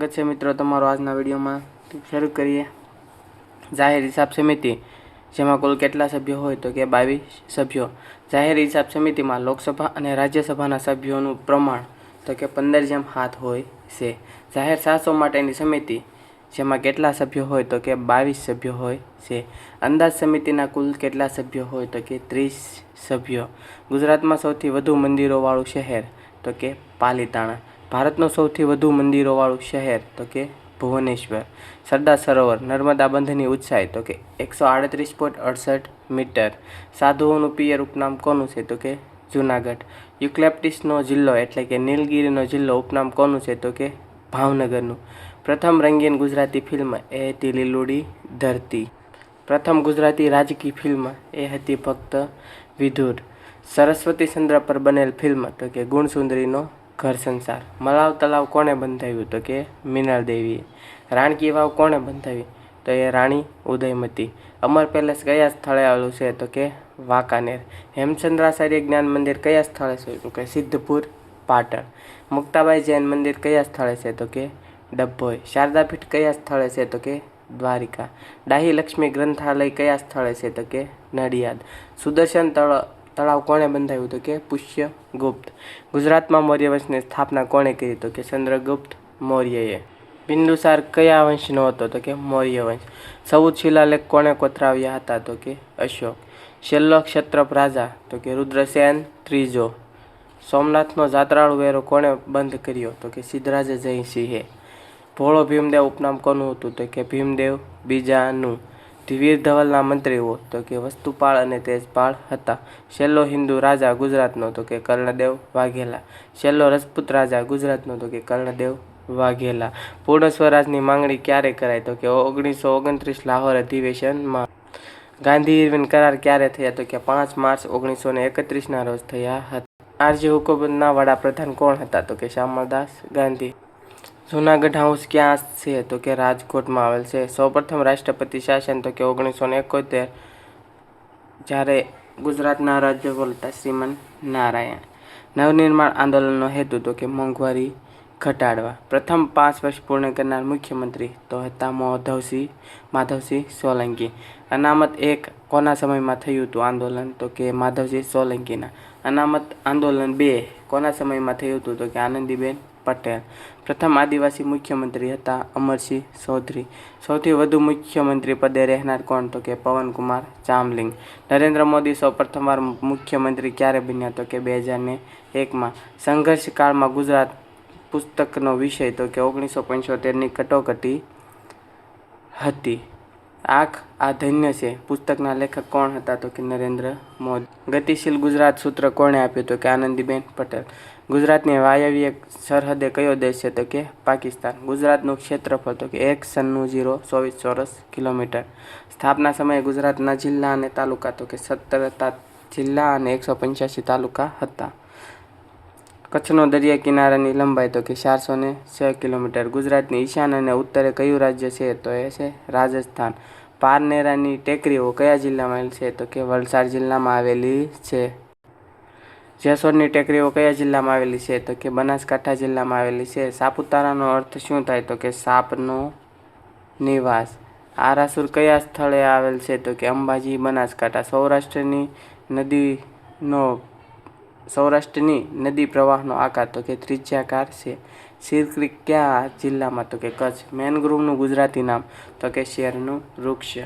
સ્વાગત છે મિત્રો તમારો આજના વિડીયોમાં. શરૂ કરીએ. જાહેર હિસાબ સમિતિ, જેમાં કુલ કેટલા સભ્યો હોય તો કે બાવીસ સભ્યો. જાહેર હિસાબ સમિતિમાં લોકસભા અને રાજ્યસભાના સભ્યોનું પ્રમાણ તો કે પંદર જેમ હાથ હોય છે. જાહેર સાહસો માટેની સમિતિ, જેમાં કેટલા સભ્યો હોય તો કે બાવીસ સભ્યો હોય છે. અંદાજ સમિતિના કુલ કેટલા સભ્યો હોય તો કે ત્રીસ સભ્યો. ગુજરાતમાં સૌથી વધુ મંદિરોવાળું શહેર તો કે પાલીતાણા. ભારતનું સૌથી વધુ મંદિરોવાળું શહેર તો કે ભુવનેશ્વર. સરદાર સરોવર, નર્મદા બંધની ઊંચાઈ તો કે એકસો આડત્રીસ પોઈન્ટ અડસઠ મીટર. સાધુઓનું પિયર ઉપનામ કોનું છે તો કે જુનાગઢ. યુક્લેપ્ટિસનો જિલ્લો એટલે કે નીલગિરીનો જિલ્લો ઉપનામ કોનું છે તો કે ભાવનગરનું. પ્રથમ રંગીન ગુજરાતી ફિલ્મ એ હતી લીલુડી ધરતી. પ્રથમ ગુજરાતી રાજકીય ફિલ્મ એ હતી ફક્ત વિધુર. સરસ્વતી ચંદ્ર પર બનેલ ફિલ્મ તો કે ગુણસુંદરીનો ઘર સંસાર. મલાવ તલાવ કોણે બંધાવ્યું તો કે મિનળ દેવીએ રાણકી વાવ કોણે બંધાવી તો એ રાણી ઉદયમતી? અમર પેલેસ કયા સ્થળે આવેલું છે તો કે વાંકાનેર? હેમચંદ્રાચાર્ય જ્ઞાન મંદિર કયા સ્થળે છે તો કે સિદ્ધપુર, પાટણ? મુક્તાબાઈ જૈન મંદિર કયા સ્થળે છે તો કે ડભોઈ? શારદાપીઠ કયા સ્થળે છે તો કે દ્વારિકા? ડાહી લક્ષ્મી ગ્રંથાલય કયા સ્થળે છે તો કે નડિયાદ? સુદર્શન તળ તળાવ કોણે બંધાવ્યું તો કે પુષ્યગુપ્ત ગુજરાતમાં મૌર્ય વંશની સ્થાપના કોણે કરી તો કે ચંદ્રગુપ્ત મૌર્યએ. બિંદુસાર કયા વંશનો હતો તો કે મૌર્ય વંશ સૌદ શિલાલેખ કોણે કોતરાવ્યા હતા તો કે અશોક. છેલ્લો ક્ષત્રપ રાજા તો કે રુદ્રસેન ત્રીજો. સોમનાથનો જાત્રાળુ વેરો કોણે બંધ કર્યો તો કે સિદ્ધરાજ જયસિંહે. ભોળો ભીમદેવ ઉપનામ કોનું હતું તો કે ભીમદેવ બીજાનું. વીર ધવલના મંત્રીઓ તો કે વસ્તુપાળ અને તેજપાળ હતા. છેલ્લો હિન્દુ રાજા ગુજરાતનો તો કે કર્ણદેવ વાઘેલા. છેલ્લો રજપૂત રાજા ગુજરાતનો તો કે કર્ણદેવ વાઘેલા. પૂર્ણ સ્વરાજની માંગણી ક્યારે કરાઈ તો કે ઓગણીસો ઓગણત્રીસ લાહોર અધિવેશનમાં. ગાંધી ઇરવિન કરાર ક્યારે થયા તો કે પાંચ માર્ચ ઓગણીસો ને એકત્રીસના રોજ થયા હતા. આરજી હુકુમતના વડાપ્રધાન કોણ હતા તો કે શ્યામલદાસ ગાંધી. જૂનાગઢ હાઉસ ક્યાં છે? તો કે રાજકોટમાં આવેલ છે. સૌપ્રથમ રાષ્ટ્રપતિ શાસન તો કે ઓગણીસો ને એકોતેર, જ્યારે ગુજરાતના રાજ્યપાલ બોલતા શ્રીમન નારાયણ. નવનિર્માણ આંદોલનનો હેતુ તો કે મોંઘવારી ઘટાડવા. પ્રથમ પાંચ વર્ષ પૂર્ણ કરનાર મુખ્યમંત્રી તો હતા માધવસિંહ માધવસિંહ સોલંકી. અનામત એક કોના સમયમાં થયું હતું આંદોલન? તો કે માધવસિંહ સોલંકીના. અનામત આંદોલન બે કોના સમયમાં થયું હતું? તો કે આનંદીબેન પટેલ. પ્રથમ આદિવાસી મુખ્યમંત્રી હતા અમરસિંહ ચૌધરી. સૌથી વધુ મુખ્યમંત્રી પદે રહેનાર કોણ તો કે પવનકુમાર ચામલિંગ. નરેન્દ્ર મોદી સૌ પ્રથમવાર મુખ્યમંત્રી ક્યારે બન્યા તો કે બે હજાર ને એકમાં. સંઘર્ષ કાળમાં ગુજરાત પુસ્તકનો વિષય તો કે ઓગણીસો પંચોતેરની કટોકટી હતી. આંખ આ ધન્ય છે. પુસ્તકના લેખક કોણ હતા તો કે નરેન્દ્ર મોદી. ગતિશીલ ગુજરાત સૂત્ર કોણે આપ્યું તો કે આનંદીબેન પટેલ. ગુજરાતની વાયવ્ય સરહદે કયો દેશ છે તો કે પાકિસ્તાન. ગુજરાતનું ક્ષેત્રફળ તો કે એક સન્નું જીરો ચોવીસ ચોરસ કિલોમીટર. સ્થાપના સમયે ગુજરાતના જિલ્લા અને તાલુકા તો કે સત્તર જિલ્લા અને એકસો પંચ્યાસી તાલુકા હતા. કચ્છનો દરિયા કિનારાની લંબાઈ તો કે ચારસો ને છ કિલોમીટર. ગુજરાતની ઈશાન અને ઉત્તરે કયું રાજ્ય છે તો એ છે રાજસ્થાન. પારનેરાની ટેકરીઓ કયા જિલ્લામાં આવેલી છે તો કે વલસાડ જિલ્લામાં આવેલી છે. જેસોરની ટેકરીઓ કયા જિલ્લામાં આવેલી છે તો કે બનાસકાંઠા જિલ્લામાં આવેલી છે. સાપુતારાનો અર્થ શું થાય તો કે સાપનો નિવાસ. આરાસુર કયા સ્થળે આવેલ છે તો કે અંબાજી બનાસકાંઠા. સૌરાષ્ટ્રની નદીનો સૌરાષ્ટ્રની નદી પ્રવાહનો આકાર તો કે ત્રિજ્યાકાર છે. શીર ક્રિક કયા જિલ્લામાં તો કે કચ્છ? મેનગ્રુવનું ગુજરાતી નામ તો કે શેરનું વૃક્ષ.